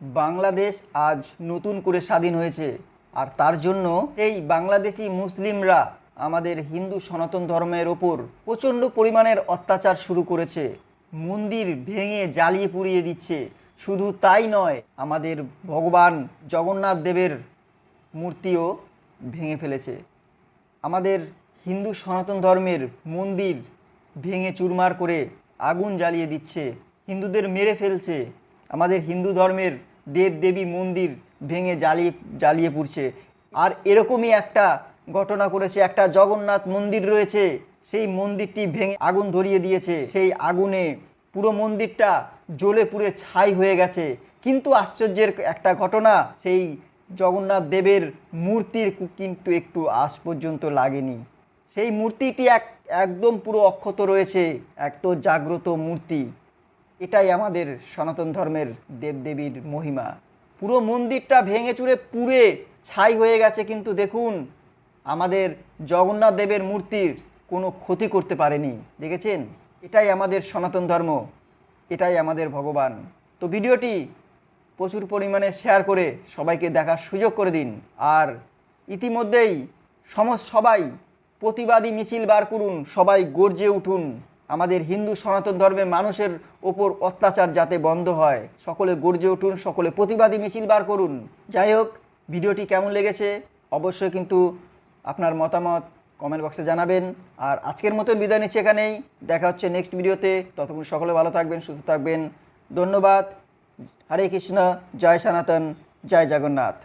বাংলাদেশ আজ নতুন করে স্বাধীন হয়েছে। আর তার জন্য এই বাংলাদেশি মুসলিমরা আমাদের হিন্দু সনাতন ধর্মের ওপর প্রচণ্ড পরিমাণের অত্যাচার শুরু করেছে। মন্দির ভেঙে জ্বালিয়ে পুড়িয়ে দিচ্ছে। শুধু তাই নয়, আমাদের ভগবান জগন্নাথ দেবের মূর্তিও ভেঙে ফেলেছে। আমাদের হিন্দু সনাতন ধর্মের মন্দির ভেঙে চুরমার করে আগুন জ্বালিয়ে দিচ্ছে। হিন্দুদের মেরে ফেলছে। আমাদের হিন্দু ধর্মের দেব দেবী মন্দির ভেঙে জ্বালিয়ে জ্বালিয়ে পুড়ছে। আর এরকমই একটা ঘটনা করেছে, একটা জগন্নাথ মন্দির রয়েছে, সেই মন্দিরটি ভেঙে আগুন ধরিয়ে দিয়েছে। সেই আগুনে পুরো মন্দিরটা জ্বলে পুড়ে ছাই হয়ে গেছে। কিন্তু আশ্চর্যের একটা ঘটনা, সেই জগন্নাথ দেবের মূর্তির কিন্তু একটু আজ পর্যন্ত লাগেনি। সেই মূর্তিটি এক একদম পুরো অক্ষত রয়েছে, এক তো জাগ্রত মূর্তি। এটাই আমাদের সনাতন ধর্মের দেবদেবীর মহিমা। পুরো মন্দিরটা ভেঙে চুরে পুড়ে ছাই হয়ে গেছে, কিন্তু দেখুন, আমাদের জগন্নাথ দেবের মূর্তির কোনো ক্ষতি করতে পারেনি। দেখেছেন? এটাই আমাদের সনাতন ধর্ম, এটাই আমাদের ভগবান। তো ভিডিওটি প্রচুর পরিমাণে শেয়ার করে সবাইকে দেখার সুযোগ করে দিন। আর ইতিমধ্যেই সমস্ত সবাই প্রতিবাদী মিছিল বার করুন, সবাই গর্জে উঠুন। আমাদের হিন্দু সনাতন ধর্মের মানুষের ওপর অত্যাচার যাতে বন্ধ হয়, সকলে গর্জে উঠুন, সকলে প্রতিবাদী মিছিল বার করুন। যাই হোক, ভিডিওটি কেমন লেগেছে অবশ্যই কিন্তু আপনার মতামত কমেন্ট বক্সে জানাবেন। আর আজকের মতন বিদায় নিচ্ছি এখানেই। দেখা হচ্ছে নেক্সট ভিডিওতে। ততক্ষণ সকলে ভালো থাকবেন, সুস্থ থাকবেন। ধন্যবাদ। হরে কৃষ্ণ। জয় সনাতন। জয় জগন্নাথ।